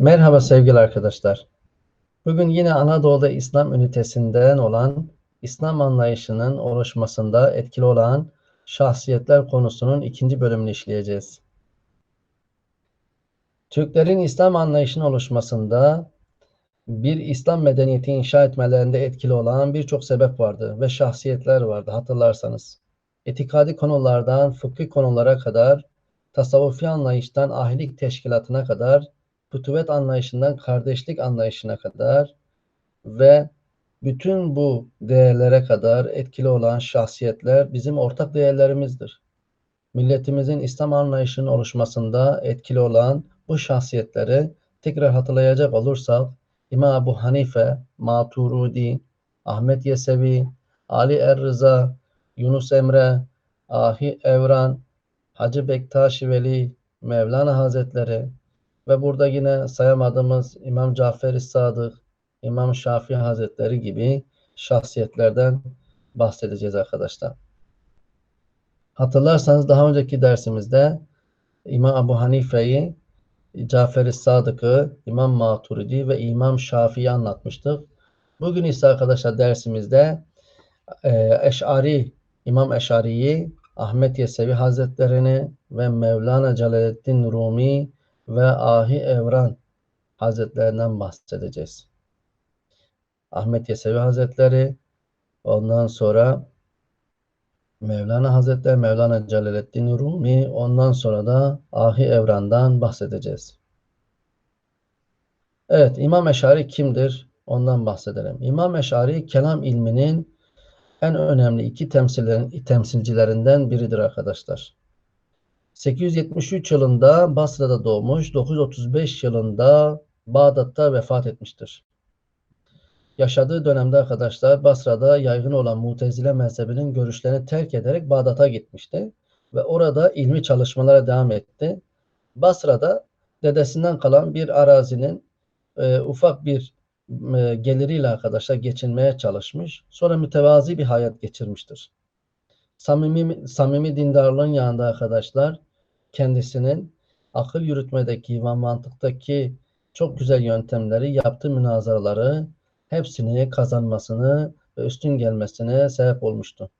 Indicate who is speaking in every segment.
Speaker 1: Merhaba sevgili arkadaşlar. Bugün yine Anadolu'da İslam ünitesinden olan İslam anlayışının oluşmasında etkili olan şahsiyetler konusunun ikinci bölümünü işleyeceğiz. Türklerin İslam anlayışının oluşmasında bir İslam medeniyeti inşa etmelerinde etkili olan birçok sebep vardı ve şahsiyetler vardı hatırlarsanız. Etikadi konulardan fıkhi konulara kadar, tasavvufi anlayıştan ahilik teşkilatına kadar fütüvet anlayışından kardeşlik anlayışına kadar ve bütün bu değerlere kadar etkili olan şahsiyetler bizim ortak değerlerimizdir. Milletimizin İslam anlayışının oluşmasında etkili olan bu şahsiyetleri tekrar hatırlayacak olursak İmam Ebu Hanife, Maturudi, Ahmet Yesevi, Ali Er-Rıza, Yunus Emre, Ahi Evran, Hacı Bektaşi Veli, Mevlana Hazretleri, ve burada yine sayamadığımız İmam Cafer-i Sadık, İmam Şafii Hazretleri gibi şahsiyetlerden bahsedeceğiz arkadaşlar. Hatırlarsanız daha önceki dersimizde İmam Abu Hanife'yi, Cafer-i Sadık'ı, İmam Maturidi ve İmam Şafii'yi anlatmıştık. Bugün ise arkadaşlar dersimizde e, Eş'ari, İmam Eş'ari'yi, Ahmet Yesevi Hazretlerini ve Mevlana Celaleddin Rumi ve Ahi Evran Hazretlerinden bahsedeceğiz. Ahmet Yesevi Hazretleri, ondan sonra Mevlana Hazretleri, Mevlana Celaleddin Rumi, ondan sonra da Ahi Evran'dan bahsedeceğiz. Evet, İmam Eşari kimdir? Ondan bahsedelim. İmam Eşari kelam ilminin en önemli iki temsilcilerinden biridir arkadaşlar. 873 yılında Basra'da doğmuş, 935 yılında Bağdat'ta vefat etmiştir. Yaşadığı dönemde arkadaşlar Basra'da yaygın olan Mutezile mezhebinin görüşlerini terk ederek Bağdat'a gitmişti ve orada ilmi çalışmalara devam etti. Basra'da dedesinden kalan bir arazinin e, ufak bir e, geliriyle arkadaşlar geçinmeye çalışmış. Sonra mütevazi bir hayat geçirmiştir. Samimi, samimi dindarlığın yanında arkadaşlar kendisinin akıl yürütmedeki ve mantıktaki çok güzel yöntemleri, yaptığı münazaraları hepsini kazanmasını ve üstün gelmesine sebep olmuştu.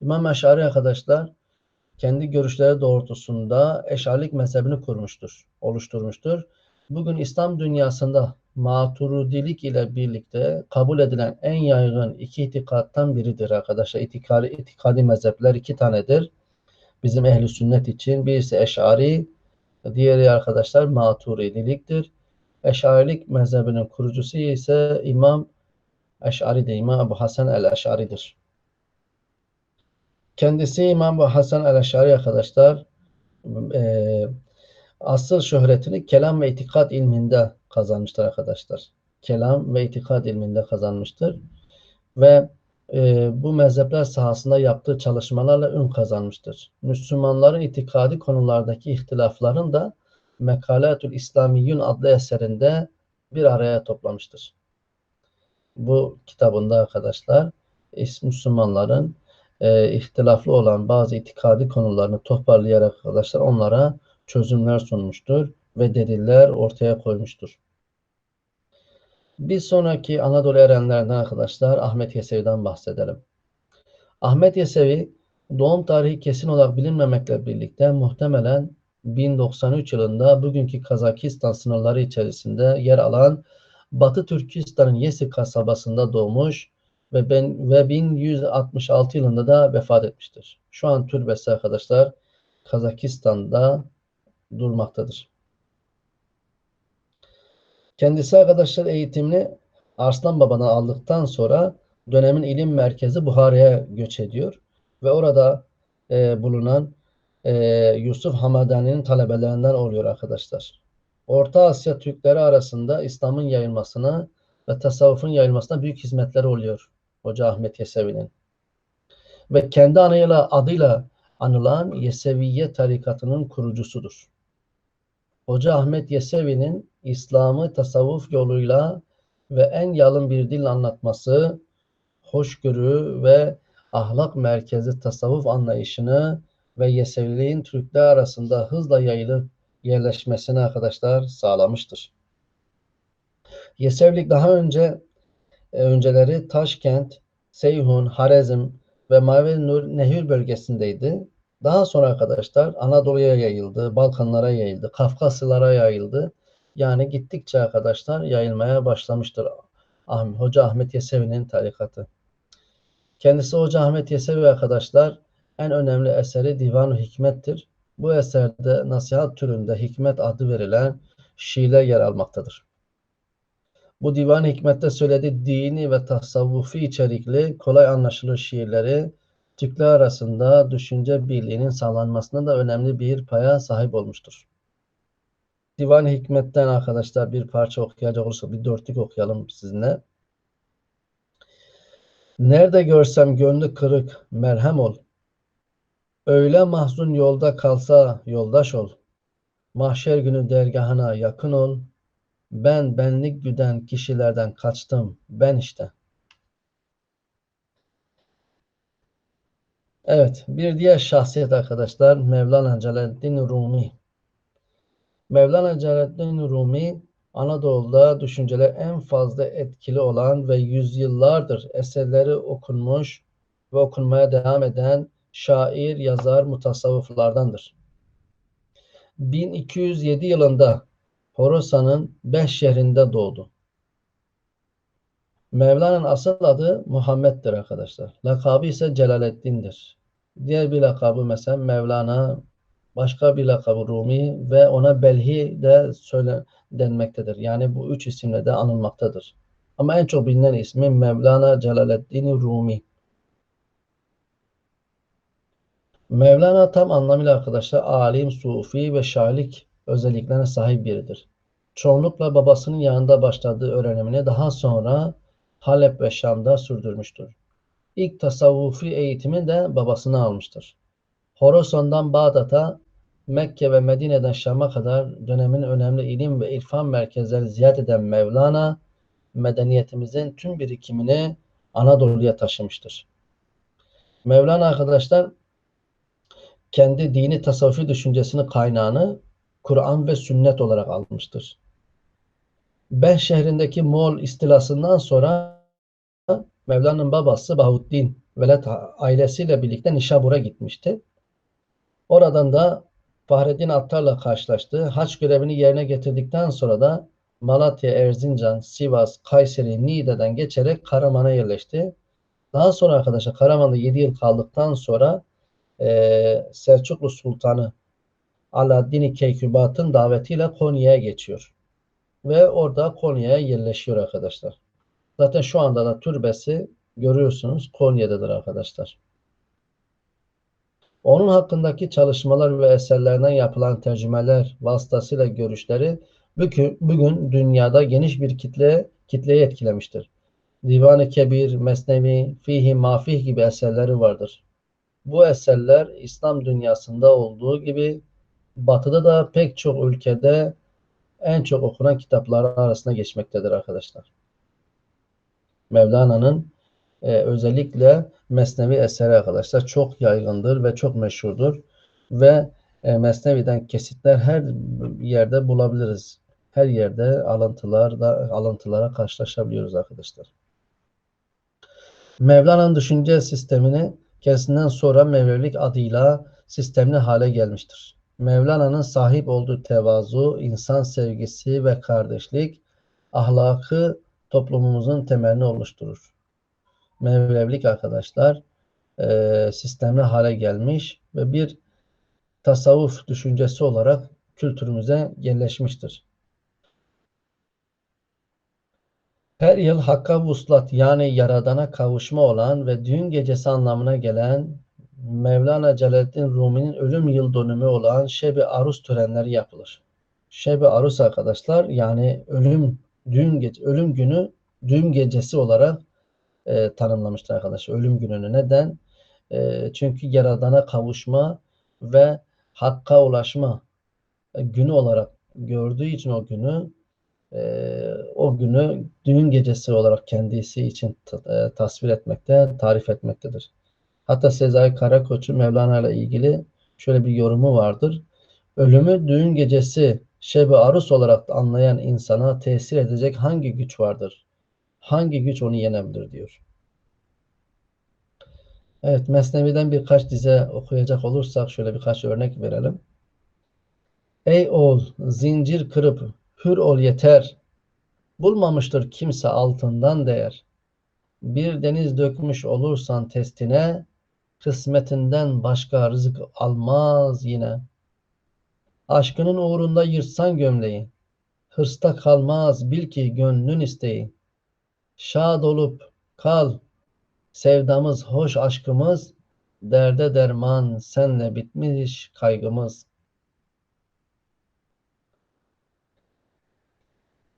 Speaker 1: İmam Eşari arkadaşlar kendi görüşleri doğrultusunda eşarilik mezhebini kurmuştur, oluşturmuştur. Bugün İslam dünyasında maturidilik ile birlikte kabul edilen en yaygın iki itikattan biridir arkadaşlar. İtikadi, itikadi mezhepler iki tanedir bizim ehli sünnet için. Birisi Eş'ari, diğeri arkadaşlar Maturidiliktir. Eş'arilik mezhebinin kurucusu ise İmam Eş'ari de İmam Ebu Hasan el-Eş'ari'dir. Kendisi İmam Ebu Hasan el-Eş'ari arkadaşlar e, asıl şöhretini kelam ve itikad ilminde kazanmıştır arkadaşlar. Kelam ve itikad ilminde kazanmıştır. Ve e, bu mezhepler sahasında yaptığı çalışmalarla ün kazanmıştır. Müslümanların itikadi konulardaki ihtilafların da Mekaletül İslamiyyun adlı eserinde bir araya toplamıştır. Bu kitabında arkadaşlar Müslümanların e, ihtilaflı olan bazı itikadi konularını toparlayarak arkadaşlar onlara çözümler sunmuştur ve deliller ortaya koymuştur. Bir sonraki Anadolu erenlerinden arkadaşlar Ahmet Yesevi'den bahsedelim. Ahmet Yesevi doğum tarihi kesin olarak bilinmemekle birlikte muhtemelen 1093 yılında bugünkü Kazakistan sınırları içerisinde yer alan Batı Türkistan'ın Yesi kasabasında doğmuş ve, ben, ve 1166 yılında da vefat etmiştir. Şu an türbesi arkadaşlar Kazakistan'da durmaktadır. Kendisi arkadaşlar eğitimini Arslan Baba'dan aldıktan sonra dönemin ilim merkezi Buhara'ya göç ediyor. Ve orada e, bulunan e, Yusuf Hamadani'nin talebelerinden oluyor arkadaşlar. Orta Asya Türkleri arasında İslam'ın yayılmasına ve tasavvufun yayılmasına büyük hizmetleri oluyor Hoca Ahmet Yesevi'nin. Ve kendi anıyla, adıyla anılan Yeseviye tarikatının kurucusudur. Hoca Ahmet Yesevi'nin İslam'ı tasavvuf yoluyla ve en yalın bir dil anlatması, hoşgörü ve ahlak merkezi tasavvuf anlayışını ve Yeseviliğin Türkler arasında hızla yayılıp yerleşmesini arkadaşlar sağlamıştır. Yesevlik daha önce e, önceleri Taşkent, Seyhun, Harezm ve Mavi Nur Nehir bölgesindeydi. Daha sonra arkadaşlar Anadolu'ya yayıldı, Balkanlara yayıldı, Kafkasyalara yayıldı. Yani gittikçe arkadaşlar yayılmaya başlamıştır Hoca Ahmet Yesevi'nin tarikatı. Kendisi Hoca Ahmet Yesevi arkadaşlar en önemli eseri Divan-ı Hikmet'tir. Bu eserde nasihat türünde hikmet adı verilen şiirler yer almaktadır. Bu Divan-ı Hikmet'te söylediği dini ve tasavvufi içerikli kolay anlaşılır şiirleri Türkler arasında düşünce birliğinin sağlanmasında da önemli bir paya sahip olmuştur. Divan-ı Hikmet'ten arkadaşlar bir parça okuyacak olursak bir dörtlük okuyalım sizinle. Nerede görsem gönlü kırık merhem ol. Öyle mahzun yolda kalsa yoldaş ol. Mahşer günü dergahına yakın ol. Ben benlik güden kişilerden kaçtım. Ben işte. Evet, bir diğer şahsiyet arkadaşlar Mevlana Celaleddin Rumi. Mevlana Celaleddin Rumi Anadolu'da düşünceler en fazla etkili olan ve yüzyıllardır eserleri okunmuş ve okunmaya devam eden şair, yazar, mutasavvıflardandır. 1207 yılında Horasan'ın Beş şehrinde doğdu. Mevlana'nın asıl adı Muhammed'dir arkadaşlar. Lakabı ise Celaleddin'dir. Diğer bir lakabı mesela Mevlana, başka bir lakabı Rumi ve ona Belhi de söyle denmektedir. Yani bu üç isimle de anılmaktadır. Ama en çok bilinen ismi Mevlana Celaleddin Rumi. Mevlana tam anlamıyla arkadaşlar alim, sufi ve şairlik özelliklerine sahip biridir. Çoğunlukla babasının yanında başladığı öğrenimini daha sonra Halep ve Şam'da sürdürmüştür. İlk tasavvufi eğitimi de babasına almıştır. Horasan'dan Bağdat'a, Mekke ve Medine'den Şam'a kadar dönemin önemli ilim ve irfan merkezleri ziyaret eden Mevlana, medeniyetimizin tüm birikimini Anadolu'ya taşımıştır. Mevlana arkadaşlar kendi dini tasavvufi düşüncesini kaynağını Kur'an ve sünnet olarak almıştır. Ben şehrindeki Moğol istilasından sonra Mevlana'nın babası Bahuddin Veled ailesiyle birlikte Nişabur'a gitmişti. Oradan da Fahreddin Attar'la karşılaştı. Haç görevini yerine getirdikten sonra da Malatya, Erzincan, Sivas, Kayseri, Niğde'den geçerek Karaman'a yerleşti. Daha sonra arkadaşlar Karaman'da 7 yıl kaldıktan sonra e, Selçuklu Sultanı Alaaddin Keykubat'ın davetiyle Konya'ya geçiyor. Ve orada Konya'ya yerleşiyor arkadaşlar. Zaten şu anda da türbesi görüyorsunuz Konya'dadır arkadaşlar. Onun hakkındaki çalışmalar ve eserlerinden yapılan tercümeler vasıtasıyla görüşleri bugün, dünyada geniş bir kitle kitleyi etkilemiştir. Divan-ı Kebir, Mesnevi, Fihi Mafih gibi eserleri vardır. Bu eserler İslam dünyasında olduğu gibi Batı'da da pek çok ülkede en çok okunan kitaplar arasında geçmektedir arkadaşlar. Mevlana'nın e, özellikle Mesnevi eseri arkadaşlar çok yaygındır ve çok meşhurdur. Ve e, Mesnevi'den kesitler her yerde bulabiliriz. Her yerde alıntılar da alıntılara karşılaşabiliyoruz arkadaşlar. Mevlana'nın düşünce sistemini kendisinden sonra Mevlevilik adıyla sistemli hale gelmiştir. Mevlana'nın sahip olduğu tevazu, insan sevgisi ve kardeşlik ahlakı toplumumuzun temelini oluşturur. Mevlevilik arkadaşlar e, sistemli hale gelmiş ve bir tasavvuf düşüncesi olarak kültürümüze yerleşmiştir. Her yıl Hakka Vuslat yani Yaradan'a kavuşma olan ve düğün gecesi anlamına gelen Mevlana Celaleddin Rumi'nin ölüm yıl dönümü olan Şebi Arus törenleri yapılır. Şebi Arus arkadaşlar yani ölüm düğün gece, ölüm günü düğün gecesi olarak e, tanımlamıştır arkadaşlar ölüm gününü. Neden? E, çünkü Yaradan'a kavuşma ve Hakka ulaşma günü olarak gördüğü için o günü e, o günü düğün gecesi olarak kendisi için e, tasvir etmekte, tarif etmektedir. Hatta Sezai Karakoç'un Mevlana ile ilgili şöyle bir yorumu vardır. Ölümü düğün gecesi şebi arus olarak anlayan insana tesir edecek hangi güç vardır? Hangi güç onu yenebilir diyor. Evet, Mesnevi'den birkaç dize okuyacak olursak şöyle birkaç örnek verelim. Ey oğul, zincir kırıp hür ol yeter. Bulmamıştır kimse altından değer. Bir deniz dökmüş olursan testine, kısmetinden başka rızık almaz yine. Aşkının uğrunda yırtsan gömleği, hırsta kalmaz bil ki gönlün isteği. Şad olup kal, sevdamız hoş aşkımız, derde derman senle bitmiş kaygımız.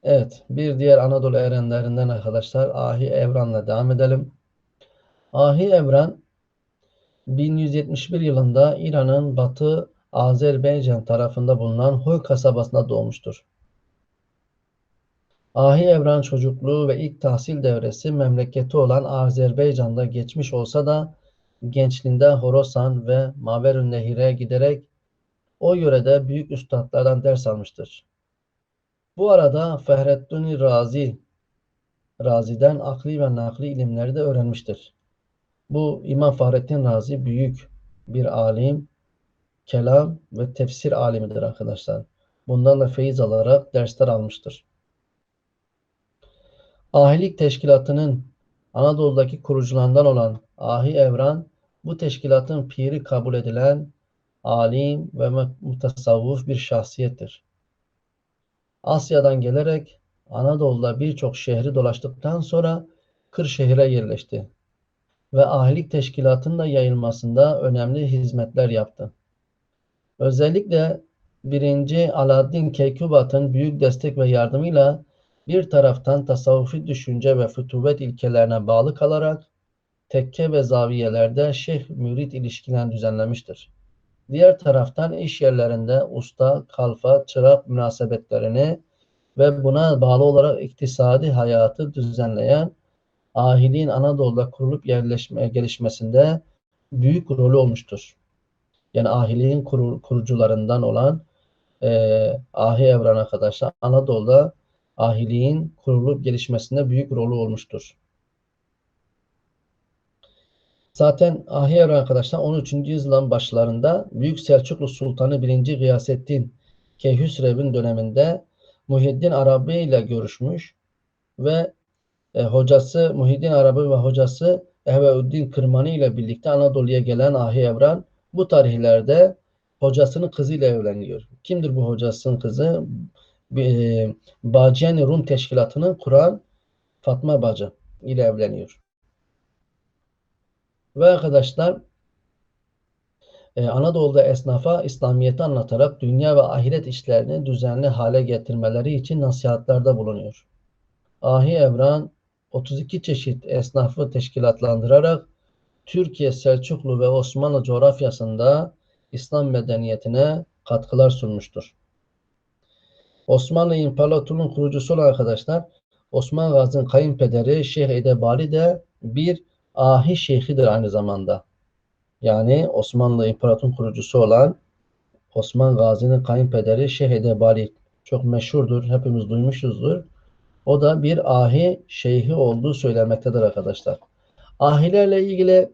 Speaker 1: Evet, bir diğer Anadolu erenlerinden arkadaşlar Ahi Evran'la devam edelim. Ahi Evran 1171 yılında İran'ın batı Azerbaycan tarafında bulunan Huy kasabasında doğmuştur. Ahi Evran çocukluğu ve ilk tahsil devresi memleketi olan Azerbaycan'da geçmiş olsa da gençliğinde Horasan ve Maverün Nehir'e giderek o yörede büyük üstadlardan ders almıştır. Bu arada Fehrettin Razi Razi'den akli ve nakli ilimleri de öğrenmiştir. Bu İmam Fahrettin Razi büyük bir alim, kelam ve tefsir alimidir arkadaşlar. Bundan da feyiz alarak dersler almıştır. Ahilik Teşkilatı'nın Anadolu'daki kurucularından olan Ahi Evran, bu teşkilatın piri kabul edilen alim ve mutasavvuf bir şahsiyettir. Asya'dan gelerek Anadolu'da birçok şehri dolaştıktan sonra Kırşehir'e yerleşti ve ahilik teşkilatının da yayılmasında önemli hizmetler yaptı. Özellikle 1. Alaaddin Keykubat'ın büyük destek ve yardımıyla bir taraftan tasavvufi düşünce ve fütüvet ilkelerine bağlı kalarak tekke ve zaviyelerde şeyh-mürit ilişkilerini düzenlemiştir. Diğer taraftan iş yerlerinde usta, kalfa, çırak münasebetlerini ve buna bağlı olarak iktisadi hayatı düzenleyen ahiliğin Anadolu'da kurulup yerleşme, gelişmesinde büyük rolü olmuştur. Yani ahiliğin kur, kurucularından olan e, Ahi Evran arkadaşlar Anadolu'da ahiliğin kurulup gelişmesinde büyük rolü olmuştur. Zaten Ahiyer arkadaşlar 13. yüzyılın başlarında Büyük Selçuklu Sultanı 1. Gıyasettin Keyhüsrev'in döneminde Muhiddin Arabi ile görüşmüş ve e, hocası Muhiddin Arabi ve hocası Ehveüddin Kırmani ile birlikte Anadolu'ya gelen Ahi Evran bu tarihlerde hocasının kızıyla evleniyor. Kimdir bu hocasının kızı? E, Baciyani Rum Teşkilatı'nın kuran Fatma Bacı ile evleniyor. Ve arkadaşlar e, Anadolu'da esnafa İslamiyet'i anlatarak dünya ve ahiret işlerini düzenli hale getirmeleri için nasihatlarda bulunuyor. Ahi Evran 32 çeşit esnafı teşkilatlandırarak Türkiye, Selçuklu ve Osmanlı coğrafyasında İslam medeniyetine katkılar sunmuştur. Osmanlı İmparatorluğu'nun kurucusu olan arkadaşlar Osman Gazi'nin kayınpederi Şeyh Edebali de bir ahi şeyhidir aynı zamanda. Yani Osmanlı İmparatorluğu'nun kurucusu olan Osman Gazi'nin kayınpederi Şeyh Edebali çok meşhurdur. Hepimiz duymuşuzdur. O da bir ahi şeyhi olduğu söylenmektedir arkadaşlar. Ahilerle ilgili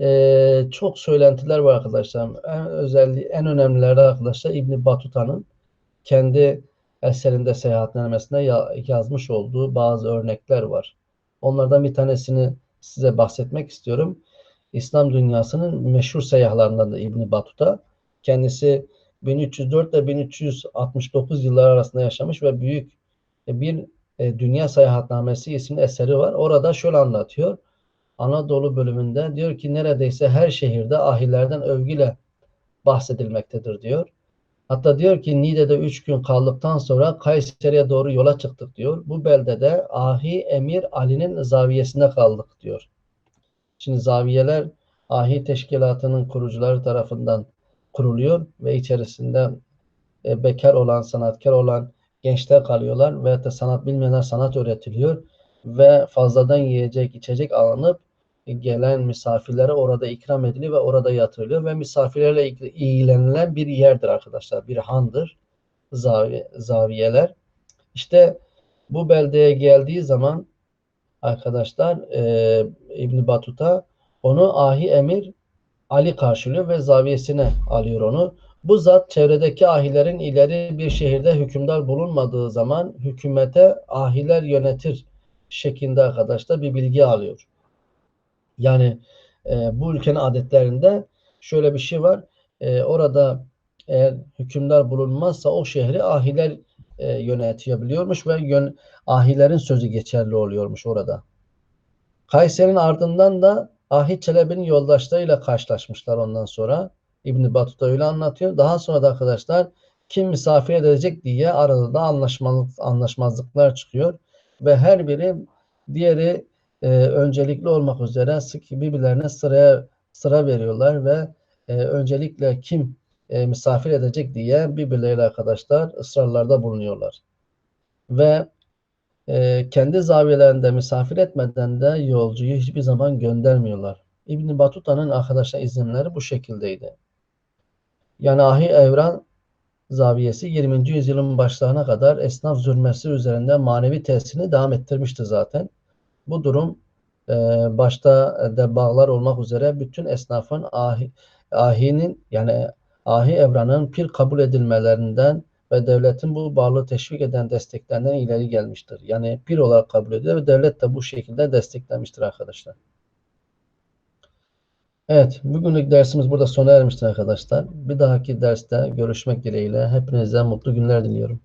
Speaker 1: e, çok söylentiler var arkadaşlar. En özelliği, en önemlileri arkadaşlar İbn Batuta'nın kendi eserinde seyahatnamesinde yazmış olduğu bazı örnekler var. Onlardan bir tanesini size bahsetmek istiyorum. İslam dünyasının meşhur seyyahlarından da İbn Batuta. Kendisi 1304 ile 1369 yıllar arasında yaşamış ve büyük bir e, Dünya Seyahatnamesi isimli eseri var. Orada şöyle anlatıyor. Anadolu bölümünde diyor ki neredeyse her şehirde ahilerden övgüyle bahsedilmektedir diyor. Hatta diyor ki Niğde'de üç gün kaldıktan sonra Kayseri'ye doğru yola çıktık diyor. Bu beldede Ahi Emir Ali'nin zaviyesinde kaldık diyor. Şimdi zaviyeler Ahi Teşkilatı'nın kurucuları tarafından kuruluyor ve içerisinde e, bekar olan, sanatkar olan gençler kalıyorlar ve de sanat bilmeyenler sanat öğretiliyor ve fazladan yiyecek, içecek alınıp gelen misafirlere orada ikram ediliyor ve orada yatırılıyor ve misafirlerle ilgilenilen bir yerdir arkadaşlar. Bir handır. zavi- zaviyeler. İşte bu beldeye geldiği zaman arkadaşlar e, İbn Batuta onu ahi emir Ali karşılıyor ve zaviyesine alıyor onu. Bu zat çevredeki ahilerin ileri bir şehirde hükümdar bulunmadığı zaman hükümete ahiler yönetir şeklinde arkadaşlar bir bilgi alıyor. Yani e, bu ülkenin adetlerinde şöyle bir şey var. E, orada eğer hükümdar bulunmazsa o şehri ahiler e, yönetebiliyormuş ve yön, ahilerin sözü geçerli oluyormuş orada. Kayseri'nin ardından da Ahit Çelebi'nin yoldaşlarıyla karşılaşmışlar ondan sonra. İbn Battuta öyle anlatıyor. Daha sonra da arkadaşlar kim misafir edilecek diye arada da anlaşmazlık, anlaşmazlıklar çıkıyor. Ve her biri diğeri e, öncelikli olmak üzere sık birbirlerine sıraya sıra veriyorlar ve e, öncelikle kim e, misafir edecek diye birbirleriyle arkadaşlar ısrarlarda bulunuyorlar. Ve e, kendi zaviyelerinde misafir etmeden de yolcuyu hiçbir zaman göndermiyorlar. İbn Batuta'nın arkadaşlar izinleri bu şekildeydi. Yani Ahi Evran zaviyesi 20. yüzyılın başlarına kadar esnaf zulmesi üzerinde manevi tesirini devam ettirmişti zaten. Bu durum e, başta de bağlar olmak üzere bütün esnafın ahi, ahinin yani ahi evranın pir kabul edilmelerinden ve devletin bu bağlı teşvik eden desteklerinden ileri gelmiştir. Yani pir olarak kabul ediyor ve devlet de bu şekilde desteklemiştir arkadaşlar. Evet, bugünlük dersimiz burada sona ermiştir arkadaşlar. Bir dahaki derste görüşmek dileğiyle. Hepinize mutlu günler diliyorum.